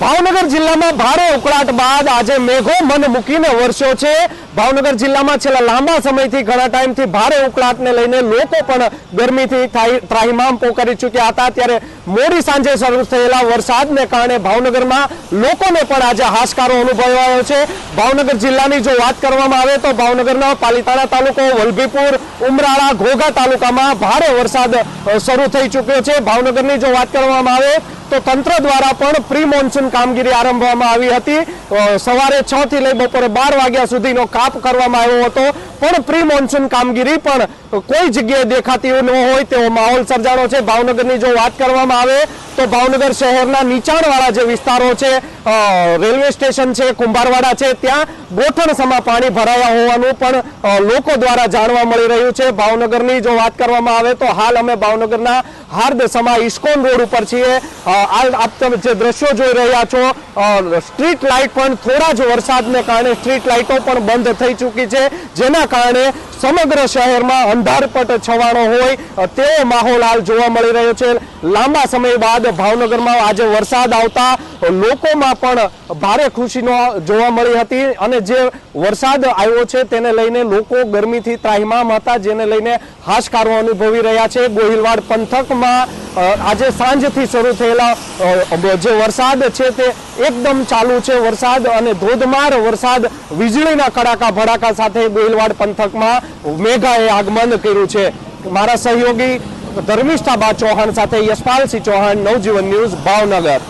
ભાવનગર જિલ્લામાં ભારે ઉકળાટ બાદ આજે મેઘો મન મૂકીને વરસ્યો છે. ભાવનગર જિલ્લામાં છેલ્લા લાંબા સમયથી ઘણા ટાઈમથી ભારે ઉકળાટને લઈને લોકો પણ ગરમીથી ત્રાહી- ત્રાહિમામ પોકારી ચૂક્યા હતા. ત્યારે મોડી સાંજે શરૂ થયેલા વરસાદને કારણે ભાવનગરમાં લોકોને પણ આજે હાશકારો અનુભવાયો છે. ભાવનગર જિલ્લાની જો વાત કરવામાં આવે તો ભાવનગરના પાલીતાણા તાલુકો, વલભીપુર, ઉમરાળા, ઘોઘા તાલુકામાં ભારે વરસાદ શરૂ થઈ ચૂક્યો છે. ભાવનગરની જો વાત કરવામાં આવે તો તંત્ર દ્વારા પણ પ્રી મોન્સૂન કામગીરી આરંભવામાં આવી હતી. સવારે છ થી લઈ બપોરે બાર વાગ્યા સુધીનો કાપ કરવામાં આવ્યો હતો. પણ પ્રી મોન્સૂન કામગીરી પણ કોઈ જગ્યાએ દેખાતી ન હોય તેવો માહોલ સર્જાણો છે. ભાવનગરની જો વાત કરવામાં આવે તો ભાવનગર શહેરના નીચાણવાળા જે વિસ્તારો છે રેલવે સ્ટેશન છે, કુંભારવાડા છે, ત્યાં ગોઠણસમાં પાણી ભરાયા હોવાનું પણ લોકો દ્વારા જાણવા મળી રહ્યું છે. ભાવનગરની જો વાત કરવામાં આવે તો હાલ અમે ભાવનગરના હાર્દસમા ઇસ્કોન રોડ ઉપર છીએ. આપ તમે જે દ્રશ્યો જોઈ રહ્યા છો સ્ટ્રીટ લાઇટ પણ થોડા જ વરસાદને કારણે સ્ટ્રીટ લાઇટો પણ બંધ થઈ ચૂકી છે. જેના કારણે સમગ્ર શહેરમાં અંધારપટ છવાણો હોય, તેવો માહોલ હાલ જોવા મળી રહ્યો છે. લાંબા સમય બાદ ભાવનગરમાં આજે વરસાદ આવતા લોકોમાં પણ ભારે ખુશીનો જોવા મળી હતી અને જે વરસાદ આવ્યો છે તેને લઈને લોકો ગરમીથી ત્રાહિમામ હતા, જેને લઈને હાશકારો અનુભવી રહ્યા છે. ગોહિલવાડ પંથકમાં આજે સાંજથી શરૂ થયેલા જે વરસાદ છે તે એકદમ ચાલુ છે વરસાદ અને ધોધમાર વરસાદ વીજળીના કડાકા ભડાકા સાથે ગોહિલવાડ પંથકમાં મેઘાએ આગમન કર્યું છે. મારા સહયોગી ધર્મિષ્ઠાબા ચૌહાણ સાથે યશપાલસિંહ ચૌહાણ નવજીવન ન્યૂઝ ભાવનગર.